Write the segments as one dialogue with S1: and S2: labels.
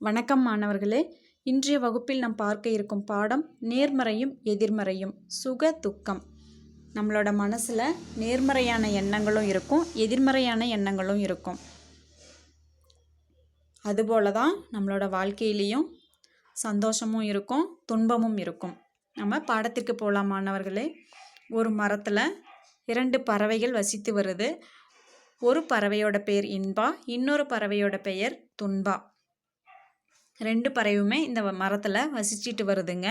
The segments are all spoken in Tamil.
S1: வணக்கம் மாணவர்களே. இன்றைய வகுப்பில் நாம் பார்க்க இருக்கும் பாடம் நேர்மறையும் எதிர்மறையும் சுக துக்கம். நம்மளோட மனசில் நேர்மறையான எண்ணங்களும் இருக்கும் எதிர்மறையான எண்ணங்களும் இருக்கும். அதுபோல தான் நம்மளோட வாழ்க்கையிலையும் சந்தோஷமும் இருக்கும் துன்பமும் இருக்கும். நம்ம பாடத்திற்கு போகலாம் மாணவர்களே. ஒரு மரத்தில் இரண்டு பறவைகள் வசித்து வருது. ஒரு பறவையோட பெயர் இன்பா இன்னொரு பறவையோட பெயர் துன்பா. ரெண்டு பறவையுமே இந்த மரத்தில் வசிச்சிட்டு வருதுங்க.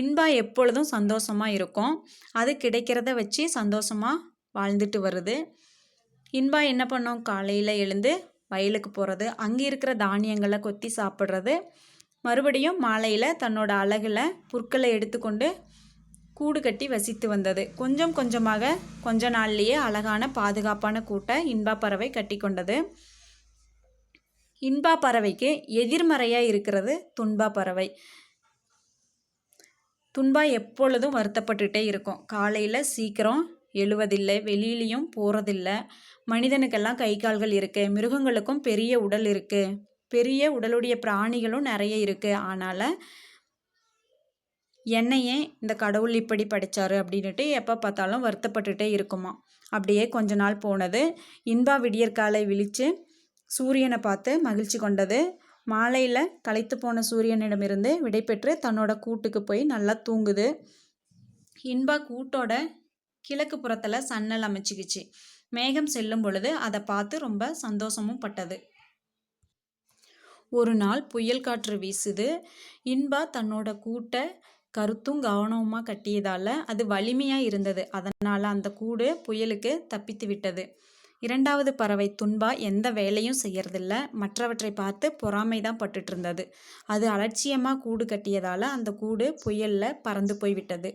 S1: இன்பா எப்பொழுதும் சந்தோஷமாக இருக்கும். அது கிடைக்கிறத வச்சு சந்தோஷமாக வாழ்ந்துட்டு வருது. இன்பா என்ன பண்ணோம்? காலையில் எழுந்து வயலுக்கு போகிறது அங்கே இருக்கிற தானியங்களை கொத்தி சாப்பிட்றது. மறுபடியும் மாலையில் தன்னோட அழகில் புற்களை எடுத்துக்கொண்டு கூடு கட்டி வசித்து வந்தது. கொஞ்சம் கொஞ்சமாக கொஞ்ச நாள்லேயே அழகான பாதுகாப்பான கூட்டை இன்பா பறவை கட்டி கொண்டது இன்பா பறவைக்கு எதிர்மறையாக இருக்கிறது துன்பா பறவை. துன்பா எப்பொழுதும் வருத்தப்பட்டுகிட்டே இருக்கும். காலையில் சீக்கிரம் எழுவதில்லை வெளியிலையும் போகிறதில்ல மனிதனுக்கெல்லாம் கை கால்கள் இருக்குது மிருகங்களுக்கும் பெரிய உடல் இருக்குது பெரிய உடலுடைய பிராணிகளும் நிறைய இருக்குது ஆனால் என்னையே இந்த கடவுள் இப்படி படித்தார் அப்படின்ட்டு எப்போ பார்த்தாலும் வருத்தப்பட்டுகிட்டே இருக்குமா அப்படியே கொஞ்ச நாள் போனது. இன்பா விடியற்காலை விழித்து சூரியனை பார்த்து மகிழ்ச்சி கொண்டது. மாலையில் களைத்து போன சூரியனிடமிருந்து விடைபெற்று தன்னோட கூட்டுக்கு போய் நல்லா தூங்குது. இன்பா கூட்டோட கிழக்கு புறத்தில் சன்னல் அமைச்சிக்கிச்சு. மேகம் செல்லும் பொழுது அதை பார்த்து ரொம்ப சந்தோஷமும் பட்டது. ஒரு நாள் புயல் காற்று வீசுது. இன்பா தன்னோட கூட்டை கருத்தும் கவனமாக கட்டியதால் அது வலிமையாக இருந்தது. அதனால் அந்த கூடு புயலுக்கு தப்பித்து விட்டது. இரண்டாவது பறவை துன்பா எந்த வேலையும் செய்யறதில்ல. மற்றவற்றை பார்த்து பொறாமை தான் பட்டுட்டு இருந்தது அது அலட்சியமாக கூடு கட்டியதால் அந்த கூடு புயலில் பறந்து போய்விட்டது.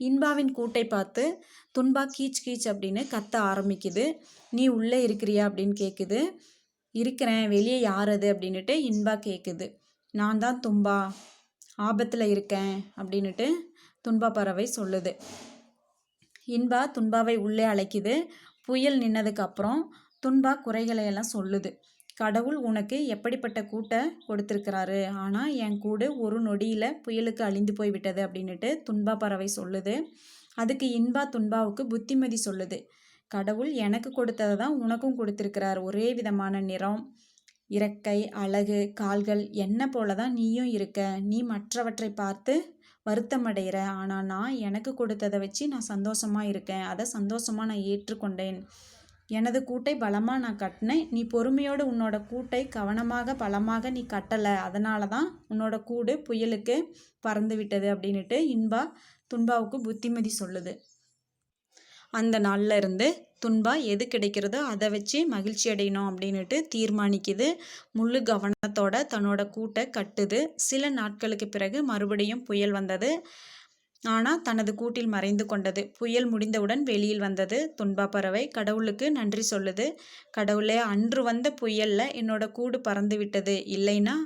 S1: இன்பாவின் கூட்டை பார்த்து துன்பா கீச் கீச் அப்படின்னு கத்த ஆரம்பிக்குது. நீ உள்ளே இருக்கிறியா? அப்படின்னு கேட்குது இருக்கிறேன். வெளியே யார் அது? அப்படின்னுட்டு இன்பா கேட்குது நான் தான் தும்பா ஆபத்தில் இருக்கேன். அப்படின்னுட்டு துன்பா பறவை சொல்லுது. இன்பா துன்பாவை உள்ளே அழைக்குது. புயல் நின்னதுக்கு அப்புறம் துன்பா குறைகளை எல்லாம் சொல்லுது. கடவுள் உனக்கு எப்படிப்பட்ட கூட்டை கொடுத்துருக்கிறாரு? ஆனால் என் கூடு ஒரு நொடியில் புயலுக்கு அழிந்து போய்விட்டது அப்படின்னுட்டு துன்பா பறவை சொல்லுது. அதுக்கு இன்பா துன்பாவுக்கு புத்திமதி சொல்லுது. கடவுள் எனக்கு கொடுத்ததை தான் உனக்கும் கொடுத்துருக்கிறார். ஒரே விதமான நிறம் இறக்கை அழகு கால்கள் என்ன போல தான் நீயும் இருக்க. நீ மற்றவற்றை பார்த்து வருத்தம் அடைகிற ஆனால் நான் எனக்கு கொடுத்ததை வச்சு நான் சந்தோஷமாக இருக்கேன். அதை சந்தோஷமாக நான் ஏற்றுக்கொண்டேன். எனது கூட்டை பலமாக நான் கட்டினேன். நீ பொறுமையோடு உன்னோட கூட்டை கவனமாக பலமாக நீ கட்டலை. அதனால தான் உன்னோட கூடு புயலுக்கு பறந்து விட்டது அப்படின்ட்டு இன்பா துன்பாவுக்கு புத்திமதி சொல்லுது. அந்த நாளில் இருந்து துன்பா எது கிடைக்கிறதோ அதை வச்சு மகிழ்ச்சி அடையணும் அப்படின்ட்டு தீர்மானிக்குது. முழு கவனத்தோட தன்னோட கூட்டை கட்டுது. சில நாட்களுக்கு பிறகு மறுபடியும் புயல் வந்தது. ஆனால் தனது கூட்டில் மறைந்து கொண்டது. புயல் முடிந்தவுடன் வெளியில் வந்தது. துன்பா பறவை கடவுளுக்கு நன்றி சொல்லுது. கடவுளே அன்று வந்த புயலில் என்னோட கூடு பறந்து விட்டது. இல்லைன்னா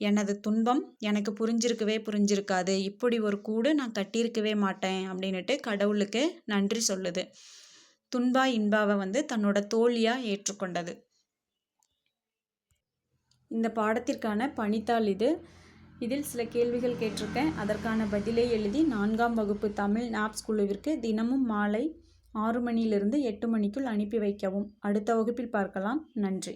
S1: எனது துன்பம் எனக்கு புரிஞ்சிருக்கவே புரிஞ்சிருக்காது. இப்படி ஒரு கூடு நான் கட்டியிருக்கவே மாட்டேன் அப்படின்ட்டு கடவுளுக்கு நன்றி சொல்லுது. துன்பா இன்பாவை வந்து தன்னோட தோழியாக ஏற்றுக்கொண்டது. இந்த பாடத்திற்கான பணித்தாள் இது. இதில் சில கேள்விகள் கேட்டிருக்கேன். அதற்கான பதிலை எழுதி நான்காம் வகுப்பு தமிழ் நாப்ஸ் குழுவிற்கு தினமும் மாலை ஆறு மணியிலிருந்து எட்டு மணிக்குள் அனுப்பி வைக்கவும். அடுத்த வகுப்பில் பார்க்கலாம். நன்றி.